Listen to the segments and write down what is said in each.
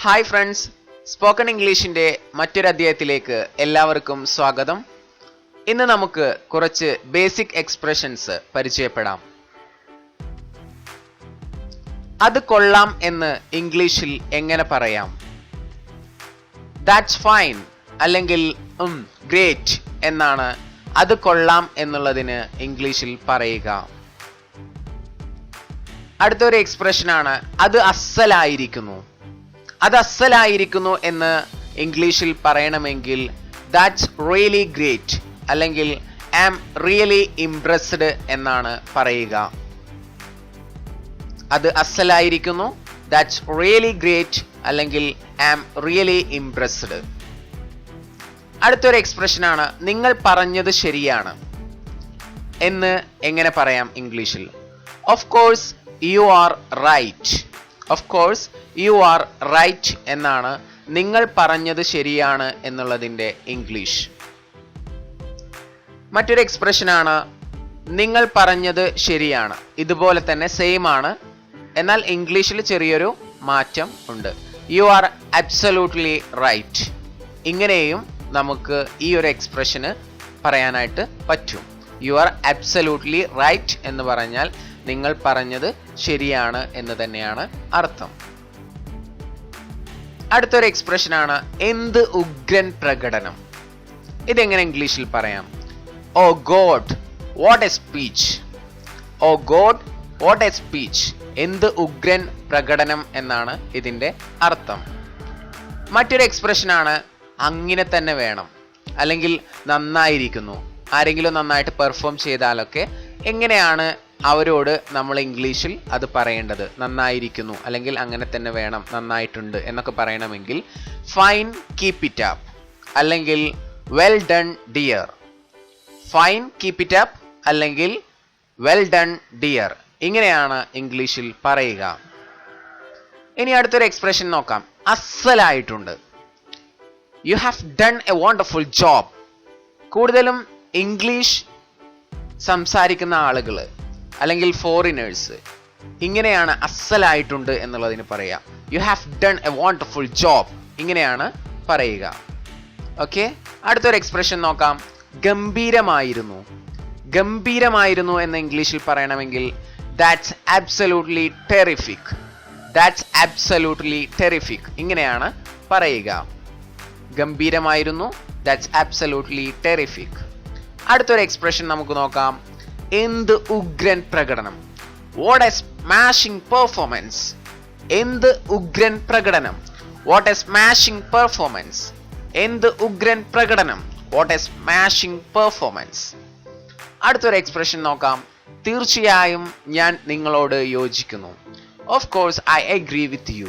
Hi friends spoken ഇംഗ്ലീഷിന്റെ മറ്റൊരു അധ്യായത്തിലേക്ക് എല്ലാവർക്കും സ്വാഗതം. ഇന്ന് നമുക്ക് കുറച്ച് ബേസിക് എക്സ്പ്രഷൻസ് പരിചയപ്പെടാം. അത് കൊള്ളാം എന്ന് ഇംഗ്ലീഷിൽ എങ്ങനെ പറയാം? ദാറ്റ്സ് ഫൈൻ അല്ലെങ്കിൽ ഗ്രേറ്റ് എന്നാണ് അത് കൊള്ളാം എന്നുള്ളതിന് ഇംഗ്ലീഷിൽ പറയുക. അടുത്തൊരു എക്സ്പ്രഷനാണ് അത് അസ്സലായിരിക്കുന്നു അത് അസലായിരിക്കുന്നു എന്ന് ഇംഗ്ലീഷിൽ പറയണമെങ്കിൽ ദാറ്റ്സ് റിയലി ഗ്രേറ്റ് അല്ലെങ്കിൽ ആം റിയലി ഇംപ്രസ്ഡ് എന്നാണ് പറയുക. അത് അസലായിരിക്കുന്നു ദാറ്റ്സ് റിയലി ഗ്രേറ്റ് അല്ലെങ്കിൽ ആം റിയലി ഇംപ്രസ്ഡ് അടുത്തൊരു എക്സ്പ്രഷനാണ് നിങ്ങൾ പറഞ്ഞത് ശരിയാണ് എന്ന് എങ്ങനെ പറയാം ഇംഗ്ലീഷിൽ? Of course you are right of course you are right എന്നാണ് നിങ്ങൾ പറഞ്ഞത് ശരിയാണ് എന്നുള്ളതിന്റെ ഇംഗ്ലീഷ് മറ്റൊരു എക്സ്പ്രഷനാണ് നിങ്ങൾ പറഞ്ഞത് ശരിയാണ്. ഇതുപോലെ തന്നെ സെയിം ആണ്. എന്നാൽ ഇംഗ്ലീഷിൽ ചെറിയൊരു മാറ്റം ഉണ്ട്. യു ആർ അബ്സല്യൂട്ട്ലി റൈറ്റ് ഇങ്ങനെയും നമുക്ക് ഈ ഒരു എക്സ്പ്രഷന് പറയാനായിട്ട് പറ്റും. യു ആർ അബ്സല്യൂട്ട്ലി റൈറ്റ് എന്ന് പറഞ്ഞാൽ നിങ്ങൾ പറഞ്ഞത് ശരിയാണ് എന്ന് തന്നെയാണ് അർത്ഥം. അടുത്തൊരു എക്സ്പ്രഷനാണ് എന്ത് ഉഗ്രൻ പ്രകടനം. ഇതെങ്ങനെ ഇംഗ്ലീഷിൽ പറയാം? ഓ God what a speech. Oh God what a speech. എന്ത് ഉഗ്രൻ പ്രകടനം എന്നാണ് ഇതിന്റെ അർത്ഥം. മറ്റൊരു എക്സ്പ്രഷനാണ് അങ്ങനെ തന്നെ വേണം. അല്ലെങ്കിൽ നന്നായിരിക്കുന്നു. ആരെങ്കിലും നന്നായിട്ട് പെർഫോം ചെയ്താലൊക്കെ എങ്ങനെയാണ് അവരോട് നമ്മൾ ഇംഗ്ലീഷിൽ അത് പറയേണ്ടത് നന്നായിരിക്കുന്നു അല്ലെങ്കിൽ അങ്ങനെ തന്നെ വേണം നന്നായിട്ടുണ്ട് എന്നൊക്കെ പറയണമെങ്കിൽ ഫൈൻ കീപ്പ് ഇറ്റ് അപ്പ് അല്ലെങ്കിൽ well done dear fine keep it up അല്ലെങ്കിൽ വെൽ ഡൺ ഡിയർ ഇങ്ങനെയാണ് ഇംഗ്ലീഷിൽ പറയുക. ഇനി അടുത്തൊരു എക്സ്പ്രഷൻ നോക്കാം. അസലായിട്ടുണ്ട്. You have done a wonderful job കൂടുതലും ഇംഗ്ലീഷ് സംസാരിക്കുന്ന ആളുകൾ അല്ലെങ്കിൽ ഫോറിനേഴ്സ് ഇങ്ങനെയാണ് അസലായിട്ടുണ്ട് എന്നുള്ളതിന് പറയാം. You have done a wonderful job ഇങ്ങനെയാണ് പറയുക. ഓക്കെ അടുത്തൊരു എക്സ്പ്രഷൻ നോക്കാം. ഗംഭീരമായിരുന്നു. ഗംഭീരമായിരുന്നു എന്ന് ഇംഗ്ലീഷിൽ പറയണമെങ്കിൽ that's absolutely terrific that's absolutely terrific ഇങ്ങനെയാണ് പറയുക. ഗംഭീരമായിരുന്നു. ദാറ്റ്സ് ആബ്സലൂട്ട്ലി ടെറിഫിക് അടുത്തൊരു എക്സ്പ്രഷൻ നമുക്ക് നോക്കാം. എന്ത് ഉഗ്രൻ പ്രകടനം? വാട്ട് എ സ്മാഷിംഗ് പെർഫോമൻസ് എന്ത് ഉഗ്രൻ പ്രകടനം? വാട്ട് എ സ്മാഷിംഗ് പെർഫോമൻസ് എന്ത് ഉഗ്രൻ പ്രകടനം? വാട്ട് എ സ്മാഷിംഗ് പെർഫോമൻസ് അടുത്തൊരു എക്സ്പ്രഷൻ നോക്കാം. തീർച്ചയായും ഞാൻ നിങ്ങളോട് യോജിക്കുന്നു. Of course I agree with you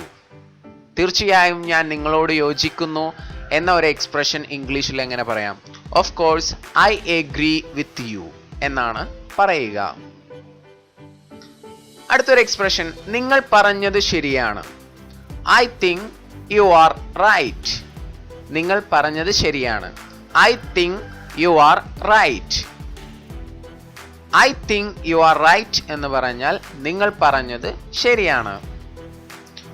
തീർച്ചയായും ഞാൻ നിങ്ങളോട് യോജിക്കുന്നു എന്ന ഒരു എക്സ്പ്രഷൻ ഇംഗ്ലീഷിൽ എങ്ങനെ പറയാം? Of course I agree with you എന്നാണ് പറയുക. അടുത്തൊരു എക്സ്പ്രഷൻ നിങ്ങൾ പറഞ്ഞത് ശരിയാണ്. I think you are right നിങ്ങൾ പറഞ്ഞത് ശരിയാണ്. I think you are right I think you are right എന്ന് പറഞ്ഞാൽ നിങ്ങൾ പറഞ്ഞത് ശരിയാണ്.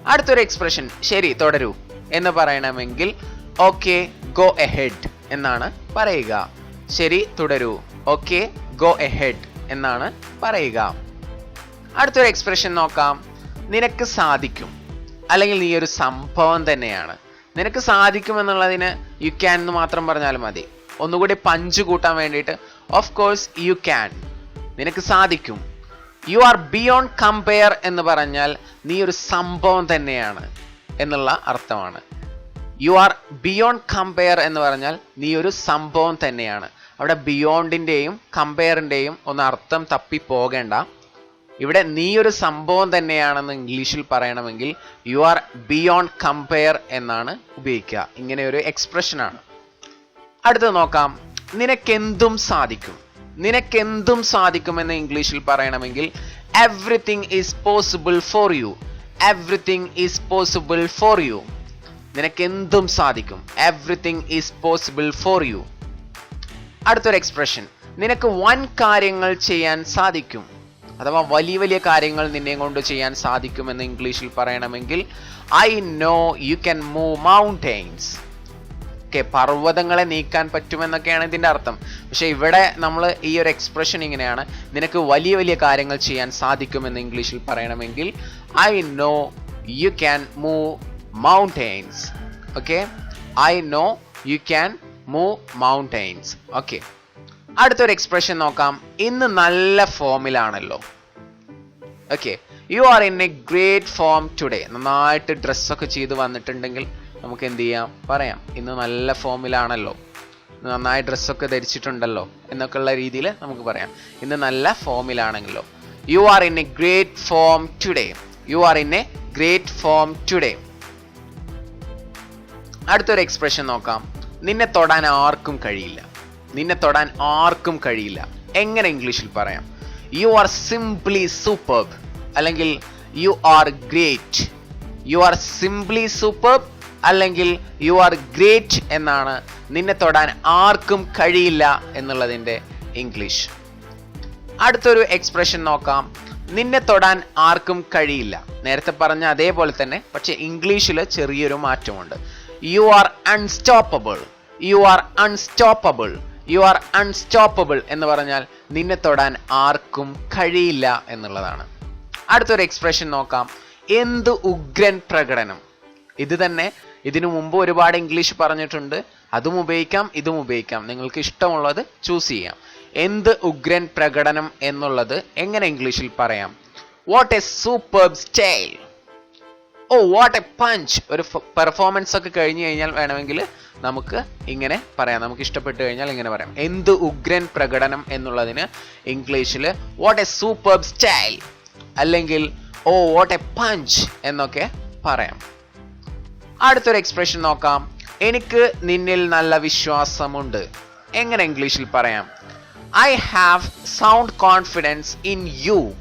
അടുത്തൊരു എക്സ്പ്രഷൻ ശരി തുടരൂ. എന്ന് പറയണമെങ്കിൽ ഓക്കെ ഗോ എഹെഡ് എന്നാണ് പറയുക. ശരി തുടരൂ. ഓക്കെ ഗോ എഹെഡ് എന്നാണ് പറയുക. അടുത്തൊരു എക്സ്പ്രഷൻ നോക്കാം. നിനക്ക് സാധിക്കും. അല്ലെങ്കിൽ നീ ഒരു സംഭവം തന്നെയാണ്. നിനക്ക് സാധിക്കും എന്നുള്ളതിന് യു ക്യാൻ എന്ന് മാത്രം പറഞ്ഞാൽ മതി. ഒന്നുകൂടി പഞ്ച് കൂട്ടാൻ വേണ്ടിയിട്ട് ഓഫ് കോഴ്സ് യു ക്യാൻ നിനക്ക് സാധിക്കും. യു ആർ ബിയോണ്ട് കമ്പയർ എന്ന് പറഞ്ഞാൽ നീ ഒരു സംഭവം തന്നെയാണ് എന്നുള്ള അർത്ഥമാണ്. യു ആർ ബിയോണ്ട് കമ്പയർ എന്ന് പറഞ്ഞാൽ നീ ഒരു സംഭവം തന്നെയാണ്. അവിടെ ബിയോണ്ടിന്റെയും കമ്പയറിന്റെയും ഒന്ന് അർത്ഥം തപ്പി പോകേണ്ട. ഇവിടെ നീ ഒരു സംഭവം തന്നെയാണെന്ന് ഇംഗ്ലീഷിൽ പറയണമെങ്കിൽ യു ആർ ബിയോണ്ട് കമ്പയർ എന്നാണ് ഉപയോഗിക്കുക. ഇങ്ങനെ ഒരു എക്സ്പ്രഷനാണ് അടുത്തത് നോക്കാം. നിനക്കെന്തും സാധിക്കും. നിനക്കെന്തും സാധിക്കുമെന്ന് ഇംഗ്ലീഷിൽ പറയണമെങ്കിൽ everything is possible for you everything is possible for you നിനക്കെന്തും സാധിക്കും. Everything is possible for you അടുത്തൊരു എക്സ്പ്രഷൻ നിനക്ക് വൻ കാര്യങ്ങൾ ചെയ്യാൻ സാധിക്കും. അഥവാ വലിയ വലിയ കാര്യങ്ങൾ നിന്നെ കൊണ്ട് ചെയ്യാൻ സാധിക്കുമെന്ന് ഇംഗ്ലീഷിൽ പറയണമെങ്കിൽ I know you can move mountains okay പർവതങ്ങളെ നീക്കാൻ പറ്റുമെന്നൊക്കെയാണ് ഇതിന്റെ അർത്ഥം. പക്ഷേ ഇവിടെ നമ്മൾ ഈ ഒരു എക്സ്പ്രഷൻ ഇങ്ങനെയാണ്. നിനക്ക് വലിയ വലിയ കാര്യങ്ങൾ ചെയ്യാൻ സാധിക്കുമെന്ന് ഇംഗ്ലീഷിൽ പറയണമെങ്കിൽ I know you can move mountains okay I know you can move mountains okay അടുത്തൊരു എക്സ്പ്രഷൻ നോക്കാം. ഇന്ന് നല്ല ഫോമിലാണല്ലോ. Okay you are in a great form today നന്നായിട്ട് ഡ്രസ്സൊക്കെ ചെയ്ത് വന്നിട്ടുണ്ടെങ്കിൽ നമുക്ക് എന്ത് ചെയ്യാം? പറയാം. ഇന്ന് നല്ല ഫോമിലാണല്ലോ. നന്നായി ഡ്രസ്സൊക്കെ ധരിച്ചിട്ടുണ്ടല്ലോ എന്നൊക്കെയുള്ള രീതിയിൽ നമുക്ക് പറയാം. ഇന്ന് നല്ല ഫോമിലാണെങ്കിലോ. You are in a great form today you are in a great form today അടുത്തൊരു എക്സ്പ്രഷൻ നോക്കാം. നിന്നെ തൊടാൻ ആർക്കും കഴിയില്ല. നിന്നെ തൊടാൻ ആർക്കും കഴിയില്ല. എങ്ങനെ ഇംഗ്ലീഷിൽ പറയാം? യു ആർ സിംപ്ലി സൂപ്പർബ് അല്ലെങ്കിൽ you are great you are simply superb അല്ലെങ്കിൽ യു ആർ ഗ്രേറ്റ് എന്നാണ് നിന്നെ തൊടാൻ ആർക്കും കഴിയില്ല എന്നുള്ളതിന്റെ ഇംഗ്ലീഷ്. അടുത്തൊരു എക്സ്പ്രഷൻ നോക്കാം. നിന്നെ തൊടാൻ ആർക്കും കഴിയില്ല. നേരത്തെ പറഞ്ഞ അതേപോലെ തന്നെ പക്ഷേ ഇംഗ്ലീഷിൽ ചെറിയൊരു മാറ്റമുണ്ട്. You are unstoppable you are unstoppable you are unstoppable എന്ന് പറഞ്ഞാൽ നിന്നെ തൊടാൻ ആർക്കും കഴിയില്ല എന്നുള്ളതാണ്. അടുത്തൊരു എക്സ്പ്രഷൻ നോക്കാം. എന്ത് ഉഗ്രൻ പ്രകടനം. ഇത് തന്നെ ഇതിനു മുമ്പ് ഒരുപാട് ഇംഗ്ലീഷ് പറഞ്ഞിട്ടുണ്ട്. അതും ഉപയോഗിക്കാം ഇതും ഉപയോഗിക്കാം. നിങ്ങൾക്ക് ഇഷ്ടമുള്ളത് ചൂസ് ചെയ്യാം. എന്ത് ഉഗ്രൻ പ്രകടനം എന്നുള്ളത് എങ്ങനെ ഇംഗ്ലീഷിൽ പറയാം? What a super style oh what a punch ഒരു പെർഫോമൻസ് ഒക്കെ കഴിഞ്ഞു കഴിഞ്ഞാൽ വേണമെങ്കിൽ നമുക്ക് ഇങ്ങനെ പറയാം. നമുക്ക് ഇഷ്ടപ്പെട്ടു കഴിഞ്ഞാൽ ഇങ്ങനെ പറയാം. എന്ത് ഉഗ്രൻ പ്രകടനം എന്നുള്ളതിന് ഇംഗ്ലീഷിൽ വാട്ട് എ സൂപ്പർ സ്റ്റൈൽ അല്ലെങ്കിൽ ഓ വാട്ട് എ പഞ്ച് എന്നൊക്കെ പറയാം. അടുത്തൊരു എക്സ്പ്രഷൻ നോക്കാം. എനിക്ക് നിന്നിൽ നല്ല വിശ്വാസമുണ്ട്. എങ്ങനെ ഇംഗ്ലീഷിൽ പറയാം? I have sound confidence in you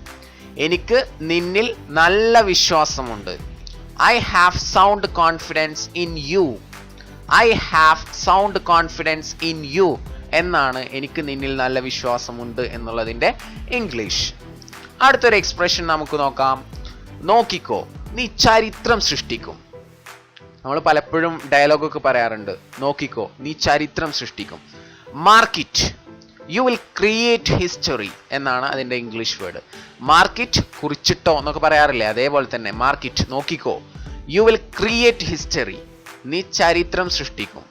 എനിക്ക് നിന്നിൽ നല്ല വിശ്വാസമുണ്ട്. I have sound confidence in you I have sound confidence in you എന്നാണ് എനിക്ക് നിന്നിൽ നല്ല വിശ്വാസമുണ്ട് എന്നുള്ളതിന്റെ ഇംഗ്ലീഷ് അടുത്തൊരു എക്സ്പ്രഷൻ നമുക്ക് നോക്കാം. നോക്കിക്കോ നീ ചരിത്രം സൃഷ്ടിക്കും. നമ്മൾ പലപ്പോഴും ഡയലോഗൊക്കെ പറയാറുണ്ട്. നോക്കിക്കോ നീ ചരിത്രം സൃഷ്ടിക്കും. Mark it you will create history എന്നാണ് അതിന്റെ ഇംഗ്ലീഷ് വേർഡ് മാർക്കിറ്റ് കുറിച്ചിട്ടോ എന്നൊക്കെ പറയാറില്ലേ? അതേപോലെ തന്നെ. മാർക്കിറ്റ് നോക്കിക്കോ. യു വിൽ ക്രിയേറ്റ് ഹിസ്റ്ററി നീ ചരിത്രം സൃഷ്ടിക്കും.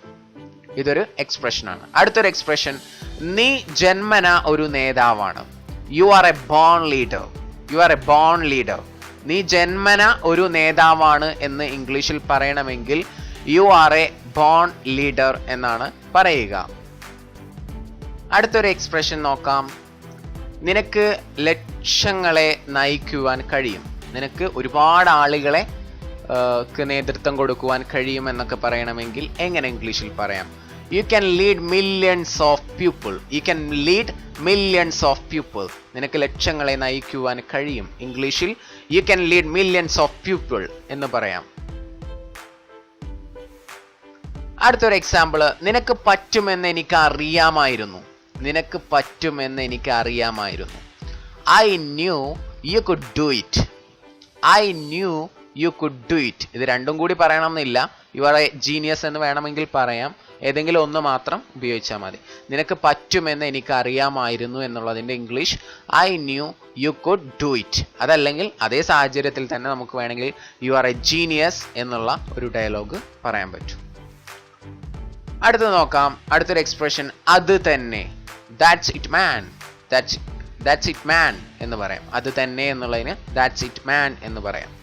ഇതൊരു എക്സ്പ്രഷനാണ് അടുത്തൊരു എക്സ്പ്രഷൻ നീ ജന്മന ഒരു നേതാവാണ്. You are a born leader you are a born leader നീ ജന്മന ഒരു നേതാവാണ് എന്ന് ഇംഗ്ലീഷിൽ പറയണമെങ്കിൽ you are a born leader എന്നാണ് പറയുക. അടുത്തൊരു എക്സ്പ്രഷൻ നോക്കാം. നിനക്ക് ലക്ഷങ്ങളെ നയിക്കുവാൻ കഴിയും. നിനക്ക് ഒരുപാട് ആളുകളെ നേതൃത്വം കൊടുക്കുവാൻ കഴിയുമെന്നൊക്കെ പറയണമെങ്കിൽ എങ്ങനെ ഇംഗ്ലീഷിൽ പറയാം? You can lead millions of people you can lead millions of people നിനക്ക് ലക്ഷങ്ങളെ നയിക്കുവാൻ കഴിയും ഇംഗ്ലീഷിൽ. You can lead millions of people എന്ന് പറയാം. അടുത്തൊരു എക്സാമ്പിൾ നിനക്ക് പറ്റുമെന്ന് എനിക്ക് അറിയാമായിരുന്നു നിനക്ക് പറ്റുമെന്ന് എനിക്ക് അറിയാമായിരുന്നു I knew you could do it I knew you could do it ഇത് രണ്ടും കൂടി പറയണമെന്നില്ല. യു ആർ എ ജീനിയസ് എന്ന് വേണമെങ്കിൽ പറയാം. ഏതെങ്കിലും ഒന്ന് മാത്രം ഉപയോഗിച്ചാൽ മതി. നിനക്ക് പറ്റുമെന്ന് എനിക്ക് അറിയാമായിരുന്നു എന്നുള്ളതിന്റെ English. I knew you could do it അതല്ലെങ്കിൽ അതേ സാഹചര്യത്തിൽ തന്നെ നമുക്ക് വേണമെങ്കിൽ യു ആർ എ ജീനിയസ് എന്നുള്ള ഒരു ഡയലോഗ് പറയാൻ പറ്റും. അടുത്ത് നോക്കാം. അടുത്തൊരു എക്സ്പ്രഷൻ അത് തന്നെ. That's it man that's that's it man എന്ന് പറയാം. അത് തന്നെ എന്നുള്ളതിന് ദാറ്റ്സ് ഇറ്റ് മാൻ എന്ന് പറയാം.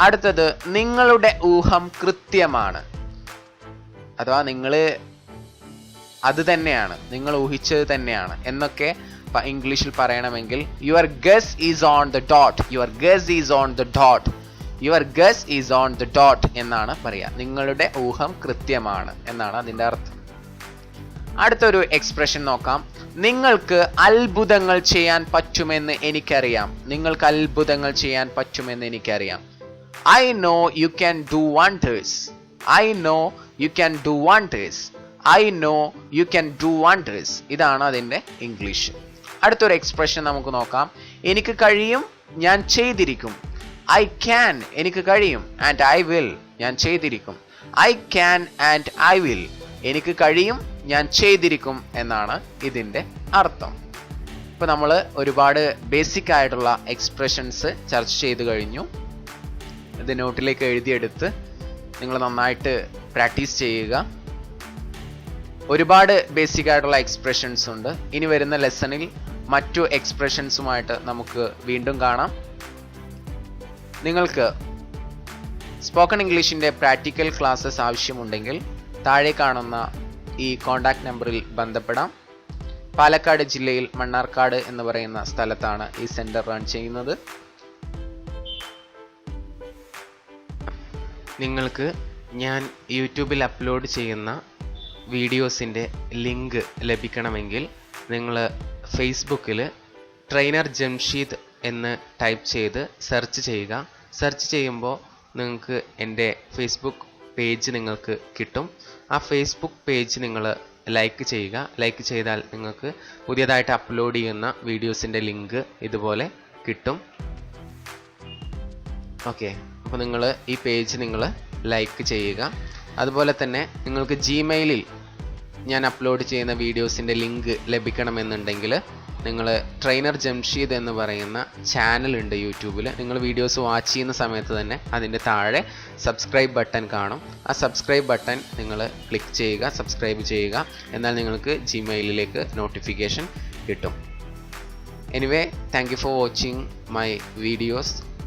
അടുത്തത് നിങ്ങളുടെ ഊഹം കൃത്യമാണ്. അഥവാ നിങ്ങൾ അത് തന്നെയാണ് നിങ്ങൾ ഊഹിച്ചത് തന്നെയാണ് എന്നൊക്കെ ഇംഗ്ലീഷിൽ പറയണമെങ്കിൽ your guess is on the dot your guess is on the dot your guess is on the dot എന്നാണ് പറയുക നിങ്ങളുടെ ഊഹം കൃത്യമാണ് എന്നാണ് അതിന്റെ അർത്ഥം. അടുത്തൊരു എക്സ്പ്രഷൻ നോക്കാം. നിങ്ങൾക്ക് അത്ഭുതങ്ങൾ ചെയ്യാൻ പറ്റുമെന്ന് എനിക്കറിയാം. നിങ്ങൾക്ക് അത്ഭുതങ്ങൾ ചെയ്യാൻ പറ്റുമെന്ന് എനിക്കറിയാം. I know you can do wonders I know you can do wonders I know you can do wonders ഇതാണ് അതിന്റെ ഇംഗ്ലീഷ് അടുത്തൊരു എക്സ്പ്രഷൻ നമുക്ക് നോക്കാം. എനിക്ക് കഴിയും ഞാൻ ചെയ്തിരിക്കും. ഐ ക്യാൻ എനിക്ക് കഴിയും ആൻഡ് ഐ വിൽ ഞാൻ ചെയ്തിരിക്കും. I can and I will എനിക്ക് കഴിയും ഞാൻ ചെയ്തിരിക്കും എന്നാണ് ഇതിന്റെ അർത്ഥം. ഇപ്പോൾ നമ്മൾ ഒരുപാട് ബേസിക് ആയിട്ടുള്ള എക്സ്പ്രഷൻസ് ചർച്ച ചെയ്തു കഴിഞ്ഞു. ഇത് നോട്ടിലേക്ക് എഴുതിയെടുത്ത് നിങ്ങൾ നന്നായിട്ട് പ്രാക്ടീസ് ചെയ്യുക. ഒരുപാട് ബേസിക് ആയിട്ടുള്ള എക്സ്പ്രഷൻസ് ഉണ്ട്. ഇനി വരുന്ന ലെസണിൽ മറ്റു എക്സ്പ്രഷൻസുമായിട്ട് നമുക്ക് വീണ്ടും കാണാം. നിങ്ങൾക്ക് സ്പോക്കൺ ഇംഗ്ലീഷിന്റെ പ്രാക്ടിക്കൽ ക്ലാസ്സസ് ആവശ്യമുണ്ടെങ്കിൽ താഴെ കാണുന്ന ഈ കോൺടാക്റ്റ് നമ്പറിൽ ബന്ധപ്പെടാം. പാലക്കാട് ജില്ലയിൽ മണ്ണാർക്കാട് എന്ന് പറയുന്ന സ്ഥലത്താണ് ഈ സെന്റർ റൺ ചെയ്യുന്നത്. നിങ്ങൾക്ക് ഞാൻ യൂട്യൂബിൽ അപ്ലോഡ് ചെയ്യുന്ന വീഡിയോസിന്റെ ലിങ്ക് ലഭിക്കണമെങ്കിൽ നിങ്ങൾ ഫേസ്ബുക്കിൽ ട്രെയിനർ ജംഷീദ് എന്ന് ടൈപ്പ് ചെയ്ത് സെർച്ച് ചെയ്യുക. സെർച്ച് ചെയ്യുമ്പോൾ നിങ്ങൾക്ക് എന്റെ ഫേസ്ബുക്ക് പേജ് നിങ്ങൾക്ക് കിട്ടും. ആ ഫേസ്ബുക്ക് പേജ് നിങ്ങൾ ലൈക്ക് ചെയ്യുക. ലൈക്ക് ചെയ്താൽ നിങ്ങൾക്ക് പുതിയതായിട്ട് അപ്ലോഡ് ചെയ്യുന്ന വീഡിയോസിന്റെ ലിങ്ക് ഇതുപോലെ കിട്ടും. ഓക്കെ. അപ്പോൾ നിങ്ങൾ ഈ പേജ് നിങ്ങൾ ലൈക്ക് ചെയ്യുക. അതുപോലെ തന്നെ നിങ്ങൾക്ക് ജിമെയിലിൽ ഞാൻ അപ്ലോഡ് ചെയ്യുന്ന വീഡിയോസിന്റെ ലിങ്ക് ലഭിക്കണമെന്നുണ്ടെങ്കിൽ നിങ്ങൾ ട്രെയിനർ ജംഷീദ് എന്ന് പറയുന്ന ചാനലുണ്ട് യൂട്യൂബിൽ നിങ്ങൾ വീഡിയോസ് വാച്ച് ചെയ്യുന്ന സമയത്ത് തന്നെ അതിന്റെ താഴെ സബ്സ്ക്രൈബ് ബട്ടൺ കാണും. ആ സബ്സ്ക്രൈബ് ബട്ടൺ നിങ്ങൾ ക്ലിക്ക് ചെയ്യുക സബ്സ്ക്രൈബ് ചെയ്യുക. എന്നാൽ നിങ്ങൾക്ക് ജിമെയിലിലേക്ക് നോട്ടിഫിക്കേഷൻ കിട്ടും. Anyway thank you for watching my videos